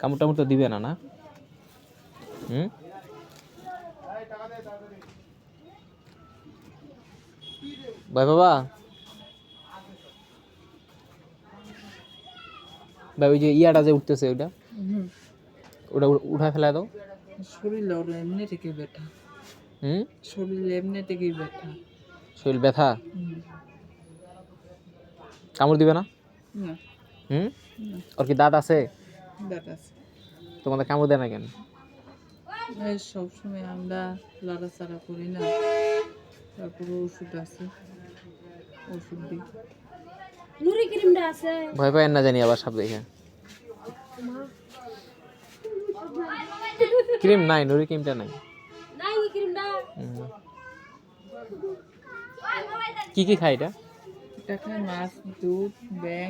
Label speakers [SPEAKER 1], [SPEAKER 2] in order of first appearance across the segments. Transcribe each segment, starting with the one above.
[SPEAKER 1] কামড় টামড় তো দিবে না না? হুম? ভাই বাবা। ভাই ওই যে ইয়াটা যে উঠতেছে ওটা উ- উঠায় ফেলা দাও।
[SPEAKER 2] শরীর এমনি থেকে ব্যথা।
[SPEAKER 1] হুম?
[SPEAKER 2] শরীর এমনি থেকেই ব্যথা।
[SPEAKER 1] শরীর ব্যথা? কামড় দিবে না?
[SPEAKER 2] না।
[SPEAKER 1] হুম? ওর কি দাঁত আছে?
[SPEAKER 2] আছে
[SPEAKER 1] তোমাদের কামড় দেয় না কেন?
[SPEAKER 2] এই সবসময় আমরা লড়াচাড়া করি না। তারপরে ওষুধ আছে। ওষুধ দিই।
[SPEAKER 3] নুরি ক্রিমটা আছে।
[SPEAKER 1] ভয় পায় না জানি আবার সাপ দেখে। ক্রিম নাই নুরি ক্রিমটা নাই।
[SPEAKER 3] নাই ওই ক্রিমটা।
[SPEAKER 1] কি কি খাই এটা?
[SPEAKER 2] এটা খায় মাছ দুধ ব্যাং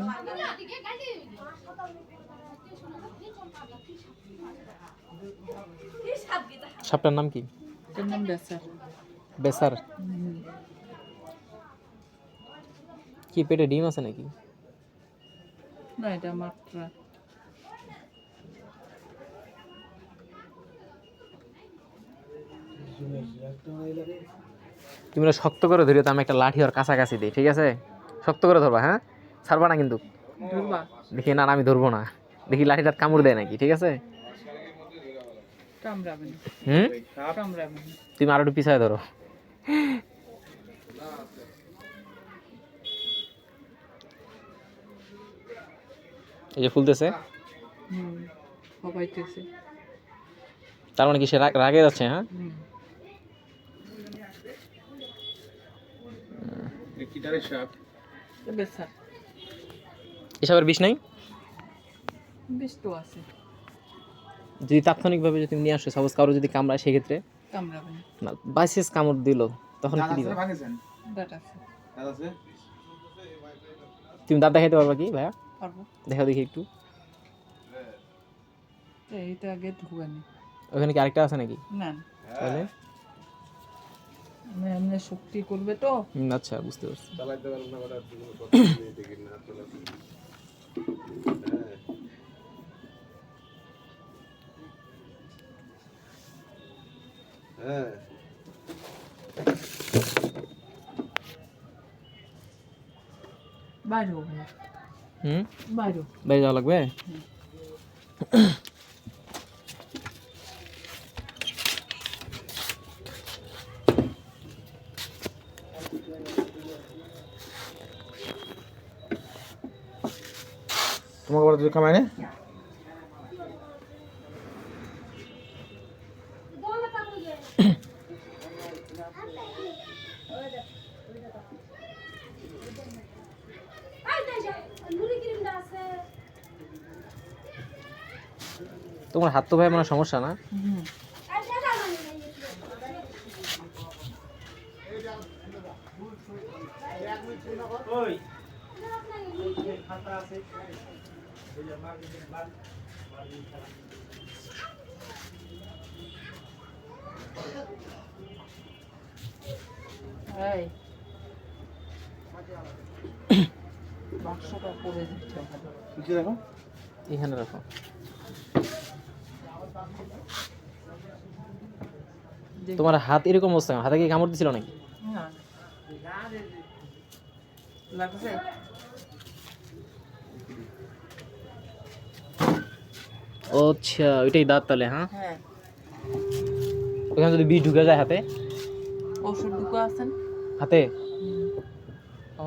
[SPEAKER 1] সাপটার নাম কি?
[SPEAKER 2] নাম
[SPEAKER 1] বেসার। কি পেটে ডিম আছে নাকি?
[SPEAKER 2] না এটা মাত্রা
[SPEAKER 1] তুমি শক্ত করে ধরিও তো আমি একটা লাঠি ওর কাছাকাছি দিই ঠিক আছে? শক্ত করে ধরবা হ্যাঁ? ছাড়বা না কিন্তু? দেখি না আমি ধরবো না। দেখি লাঠিটা কামড় দেয় নাকি ঠিক আছে? হুম?
[SPEAKER 2] কামড়াবে না
[SPEAKER 1] তুমি আরও একটু পিছায় ধরো। এই যে ফুলতেছে।
[SPEAKER 2] হুম হবাইতেছে।
[SPEAKER 1] তার মানে কি সে রাগ- রাগে যাচ্ছে হ্যাঁ?
[SPEAKER 2] হুম। এটা বেচার
[SPEAKER 1] এসবের বিষ নাই?
[SPEAKER 2] বেশ তো আছে।
[SPEAKER 1] যদি তাৎক্ষণিকভাবে যদি তুমি নিয়ে আসো সাপোজ কারও যদি কামড়ায় সেক্ষেত্রে?
[SPEAKER 2] কামড়াবে না।
[SPEAKER 1] বাইসেস কামড় দিল তখন কি দিবে? তুমি দাঁত দেখাইতে পারবা কি ভাইয়া?
[SPEAKER 2] পারব।
[SPEAKER 1] দেখা দেখি একটু।
[SPEAKER 2] এইটা আগে ঢুকানি
[SPEAKER 1] ওখানে কি আরেকটা আছে নাকি?
[SPEAKER 2] না।
[SPEAKER 1] তাহলে?
[SPEAKER 2] এমনি শক্তি করবে তো।
[SPEAKER 1] আচ্ছা বুঝতে পারছি।
[SPEAKER 2] না
[SPEAKER 1] হুম?
[SPEAKER 2] বাইরে হোক।
[SPEAKER 1] বাইরে যাওয়া লাগবে?
[SPEAKER 4] তোমাকে বড় দুধ কামাই না।
[SPEAKER 1] তোমার হাত তো ভাই মানে সমস্যা না?
[SPEAKER 2] হুম এই। বাক্সটা পরে দিতে হবে
[SPEAKER 4] কি দেখো
[SPEAKER 1] এখানে রাখো। তোমার হাত এরকম অবস্থা হাতে কি কামড় দিছিল নাকি?
[SPEAKER 2] না।
[SPEAKER 1] আচ্ছা ওইটাই দাঁত তাহলে হ্যাঁ?
[SPEAKER 2] হ্যাঁ।
[SPEAKER 1] ওখানে যদি বিষ ঢুকে যায় হাতে?
[SPEAKER 2] ওষুধ ঢুকো আছেন।
[SPEAKER 1] হাতে? ও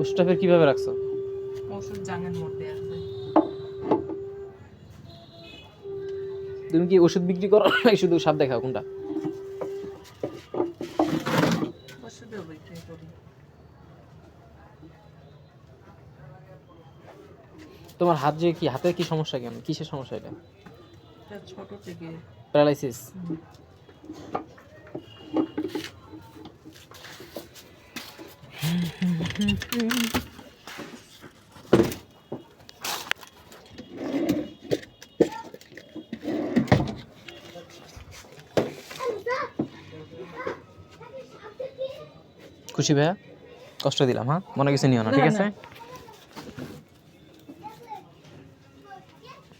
[SPEAKER 1] ওষুধটা ফের কীভাবে রাখছো?
[SPEAKER 2] ওষুধ জাঙের মধ্যে আছে।
[SPEAKER 1] তুমি কি ওষুধ বিক্রি করো নাকি শুধু সাপ দেখাও? কোনটা? তোমার হাত যে কি হাতে কি সমস্যা কেন? কিসের সমস্যা এটা?
[SPEAKER 2] ছোট থেকে।
[SPEAKER 1] প্যারালাইসিস? খুশি ভাইয়া? কষ্ট দিলাম হ্যাঁ? মনে কিছু নিও না ঠিক আছে।